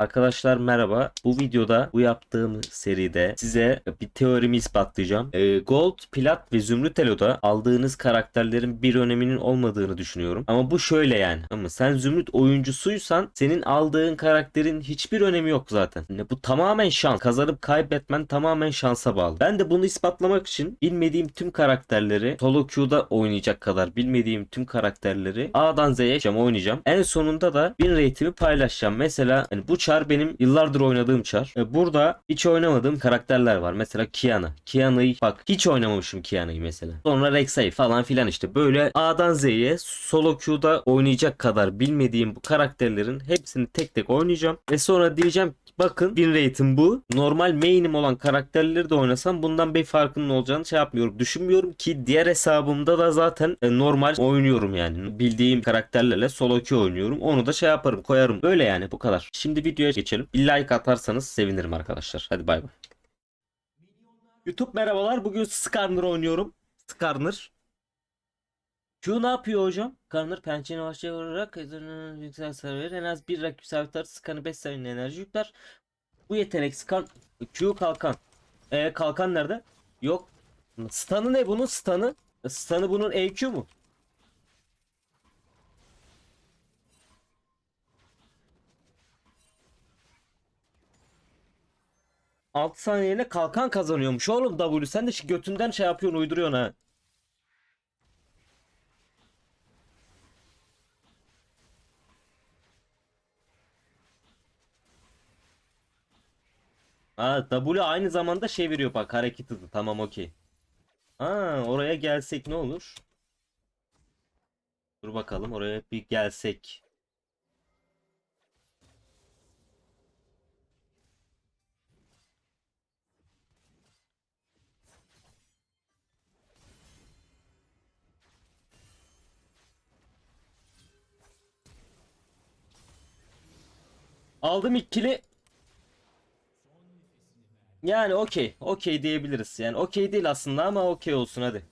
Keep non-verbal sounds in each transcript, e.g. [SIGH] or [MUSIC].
Arkadaşlar merhaba. Bu videoda bu yaptığım seride size bir teorimi ispatlayacağım. Ee, Gold, Plat ve Zümrüt Elo'da aldığınız karakterlerin bir öneminin olmadığını düşünüyorum. Ama bu şöyle yani. Ama sen Zümrüt oyuncusuysan senin aldığın karakterin hiçbir önemi yok zaten. Yani bu tamamen şans. Kazanıp kaybetmen tamamen şansa bağlı. Ben de bunu ispatlamak için bilmediğim tüm karakterleri solo queue'da oynayacak kadar bilmediğim tüm karakterleri A'dan Z'ye oynayacağım. En sonunda da win rate'imi paylaşacağım. Mesela hani bu çar benim yıllardır oynadığım çar. E, burada hiç oynamadığım karakterler var. Mesela Kiana. Kiana'yı bak hiç oynamamışım Kiana'yı mesela. Sonra Rek'Sai falan filan işte. Böyle A'dan Z'ye solo queue'da oynayacak kadar bilmediğim bu karakterlerin hepsini tek tek oynayacağım. Ve sonra diyeceğim bakın win rate'im bu. Normal main'im olan karakterleri de oynasam bundan bir farkının olacağını şey yapmıyorum. Düşünmüyorum ki diğer hesabımda da zaten e, normal oynuyorum yani. Bildiğim karakterlerle solo queue oynuyorum. Onu da şey yaparım koyarım. Böyle yani bu kadar. Şimdi videoya geçelim. Bir like atarsanız sevinirim arkadaşlar. Hadi bay bay. YouTube merhabalar. Bugün Skarner oynuyorum. Skarner. Q ne yapıyor hocam? Skarner pençeni başlığı olarak yüksek sarı en az bir rakip sabitler Skarner 5 saniye enerji yükler. Bu yetenek Skan Q kalkan. E kalkan nerede? Yok. Stun'ı ne bunun stun'ı? Stun'ı bunun EQ mu? Altı saniyene kalkan kazanıyormuş oğlum W. Sen de götünden şey yapıyorsun uyduruyorsun ha. Ha W aynı zamanda şey veriyor bak hareket hızı. Tamam okey. Ha oraya gelsek ne olur? Dur bakalım oraya bir gelsek. Aldım ikili. Yani okey. Okey diyebiliriz. Yani okey değil aslında ama okey olsun hadi.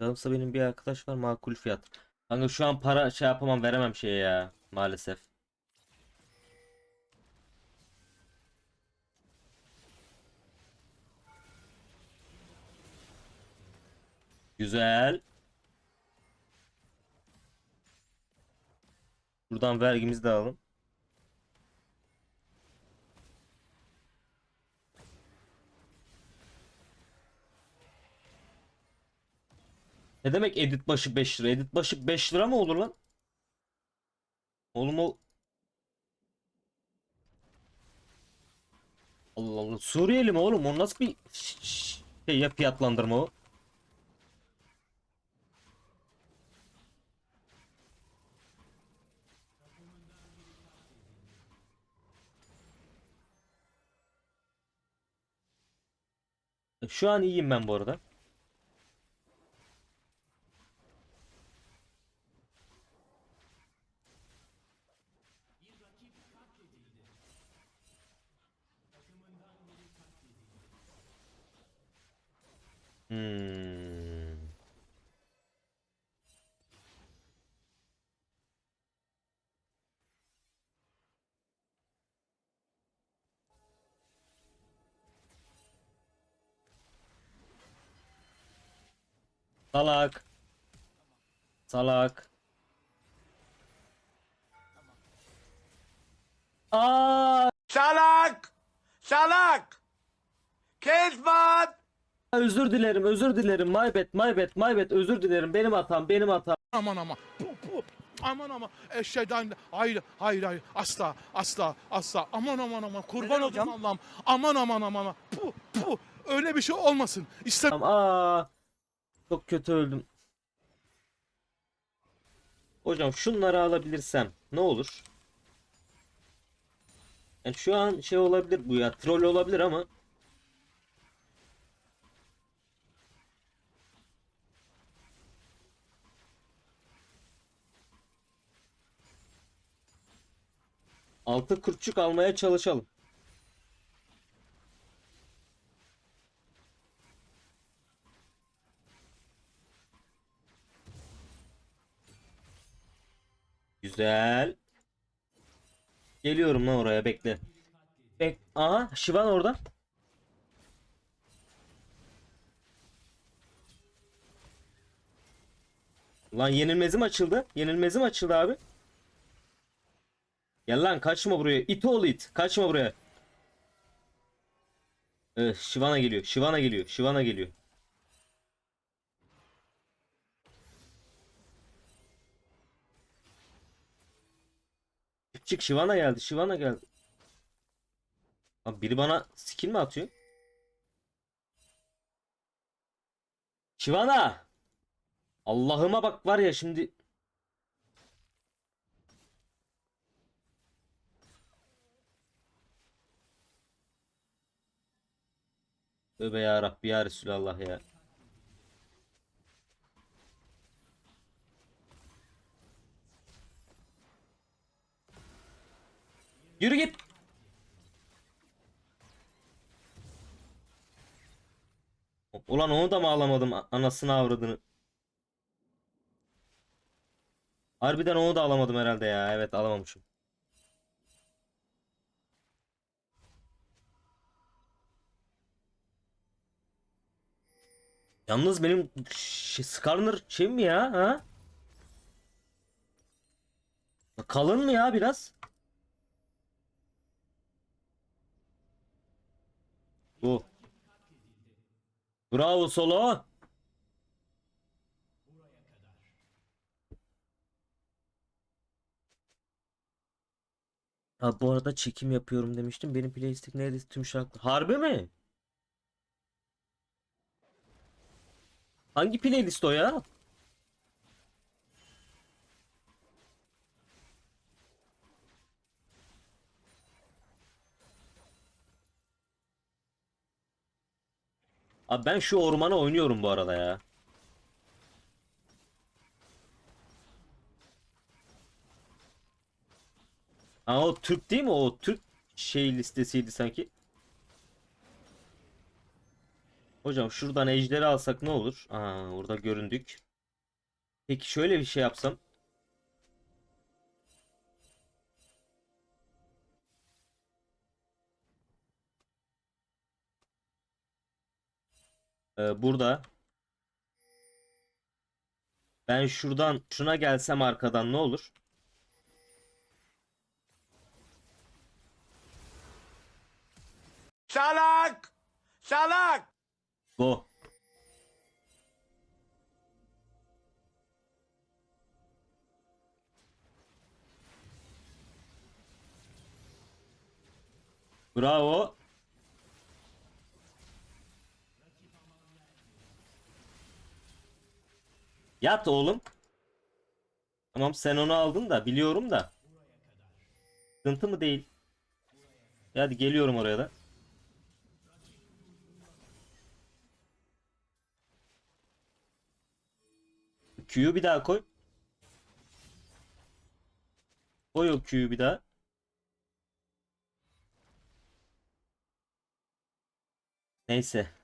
Yanımsa benim bir arkadaş var makul fiyat. Kanka şu an para şey yapamam veremem şeye ya maalesef. Güzel. Buradan vergimizi de alalım. Ne demek edit başı 5 lira? Edit başı 5 lira mı olur lan? Oğlum o... Allah Allah. Suriyeli mi oğlum? O nasıl bir şey ya fiyatlandırma o? Şu an iyiyim ben bu arada. Salak. Salak. Aa, Salak! Salak! Kezban! özür dilerim, özür dilerim. My bad, my bad, my bad. Özür dilerim. Benim hatam, benim hatam. aman aman pu, pu, aman aman eşeğden hayır hayır hayır asla asla asla aman aman aman kurban olacağım Allah'ım aman aman aman pu pu öyle bir şey olmasın İstem Aa, çok kötü öldüm. Hocam şunları alabilirsem ne olur? Yani şu an şey olabilir bu ya troll olabilir ama Altı kurtçuk almaya çalışalım. Güzel. Geliyorum lan oraya bekle. Bek Aha Şivan orada. Lan yenilmezim açıldı. Yenilmezim açıldı abi. Gel lan kaçma buraya. İt oğlu it. Kaçma buraya. Evet, Şivana geliyor. Şivana geliyor. Şivana geliyor. Çık Şivana geldi. Şivana geldi. Abi biri bana skill mi atıyor? Şivana! Allah'ıma bak var ya şimdi. Tövbe ya Rabbi ya Resulallah ya. Yürü git. Ulan onu da mı alamadım anasını avradını. Harbiden onu da alamadım herhalde ya. Evet alamamışım. Yalnız benim Skarner şey mi ya ha? Kalın mı ya biraz? Bu. Bravo Solo. Ha bu arada çekim yapıyorum demiştim. Benim playlist'im neredeyse tüm şarkı. Harbi mi? Hangi playlist o ya? Abi ben şu ormana oynuyorum bu arada ya. Aa o Türk değil mi? O Türk şey listesiydi sanki. Hocam şuradan ejderi alsak ne olur? Aa orada göründük. Peki şöyle bir şey yapsam. Ee, burada. Ben şuradan şuna gelsem arkadan ne olur? Salak! Salak! Go. Bravo. Yat oğlum. Tamam sen onu aldın da biliyorum da. Sıkıntı mı değil? Hadi geliyorum oraya da. Q'yu bir daha koy. Koy o Q'yu bir daha. Neyse.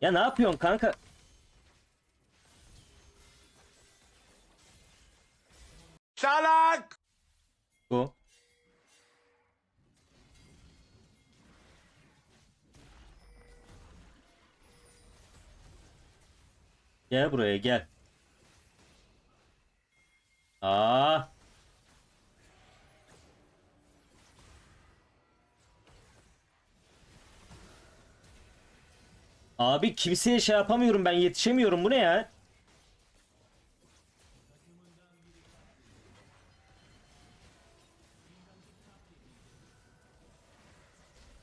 Ya ne yapıyorsun kanka? Salak! Go. Gel buraya gel. Aa. Abi kimseye şey yapamıyorum ben yetişemiyorum bu ne ya?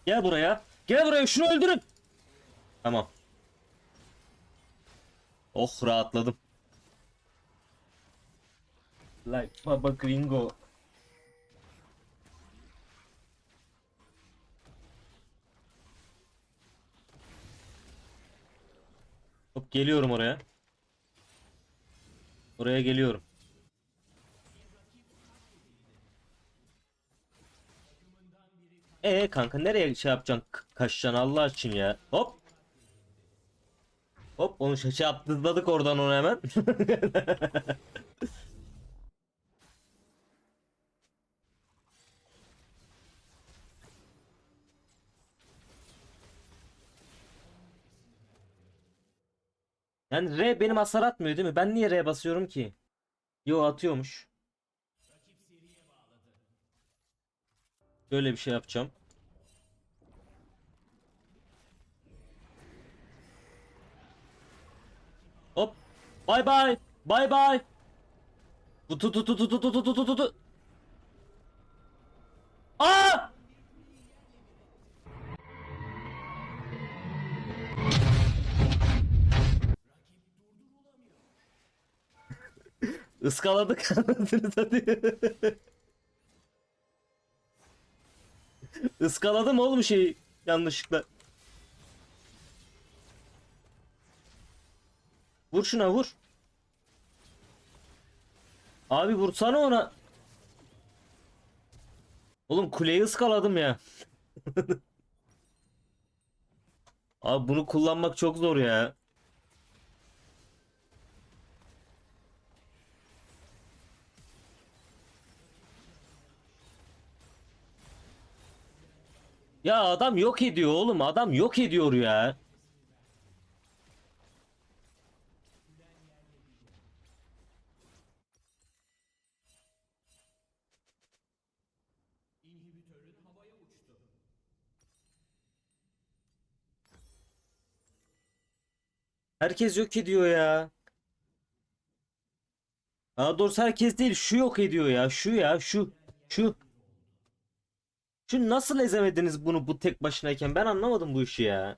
Gel buraya. Gel buraya şunu öldürün. Tamam. Oh rahatladım. Like Baba Gringo. Geliyorum oraya. Oraya geliyorum. Ee kanka nereye şey yapacaksın? Kaçacaksın Allah için ya. Hop. Hop onu şaşı atladık oradan onu hemen. [LAUGHS] Yani R benim hasar atmıyor değil mi? Ben niye R basıyorum ki? Yo atıyormuş. Böyle bir şey yapacağım. Hop. Bay bay. Bay bay. Tu tu tu tu tu tu tu tu tu. Aa! Iskaladık [LAUGHS] anasını satayım. Iskaladım oğlum şeyi yanlışlıkla. Vur şuna vur. Abi vursana ona. Oğlum kuleyi ıskaladım ya. [LAUGHS] Abi bunu kullanmak çok zor ya. Ya adam yok ediyor oğlum. Adam yok ediyor ya. Herkes yok ediyor ya. Daha doğrusu herkes değil. Şu yok ediyor ya. Şu ya. Şu. Şu. Şu nasıl ezemediniz bunu bu tek başınayken? Ben anlamadım bu işi ya.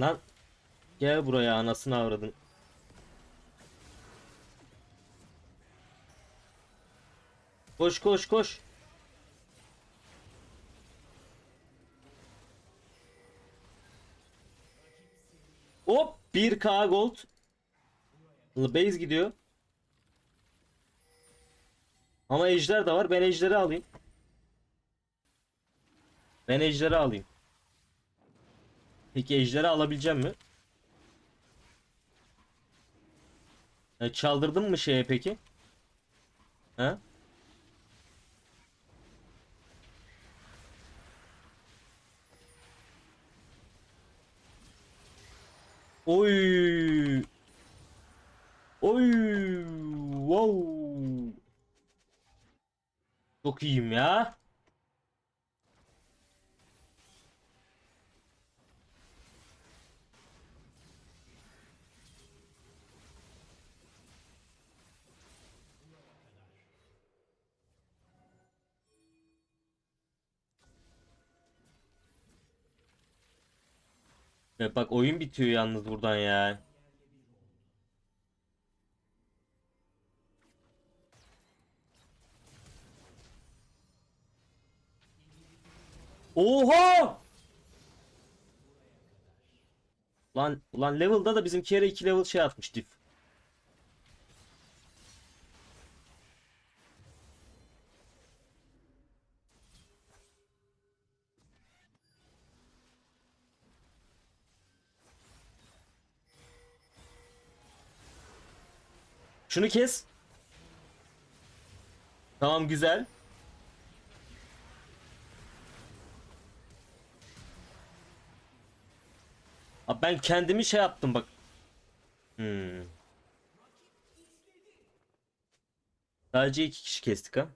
Lan gel buraya anasını avradın. Koş koş koş. Hop 1k gold. Base gidiyor. Ama ejder de var. Ben ejderi alayım. Ben ejderi alayım. Peki ejderi alabileceğim mi? E, çaldırdın mı şeye peki? Ha? Oy. Oy. Wow. Çok iyiyim ya. Ya bak oyun bitiyor yalnız buradan ya. Oha! Lan ulan level'da da bizimki yere 2 level şey atmış diff. Şunu kes. Tamam güzel. Abi ben kendimi şey yaptım bak. Hmm. Sadece iki kişi kestik ha.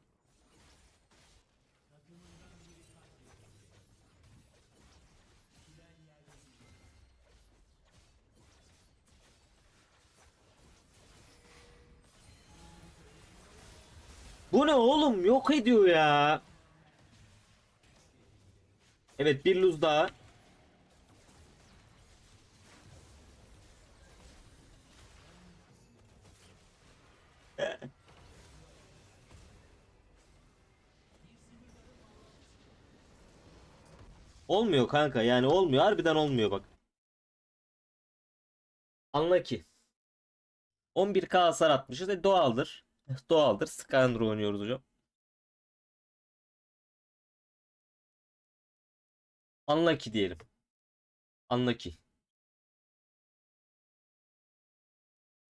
oğlum yok ediyor ya. Evet bir luz daha. olmuyor kanka yani olmuyor harbiden olmuyor bak. Anla ki. 11k hasar atmışız. E doğaldır. [LAUGHS] Doğaldır. Skylander oynuyoruz hocam. Ki diyelim. Ki.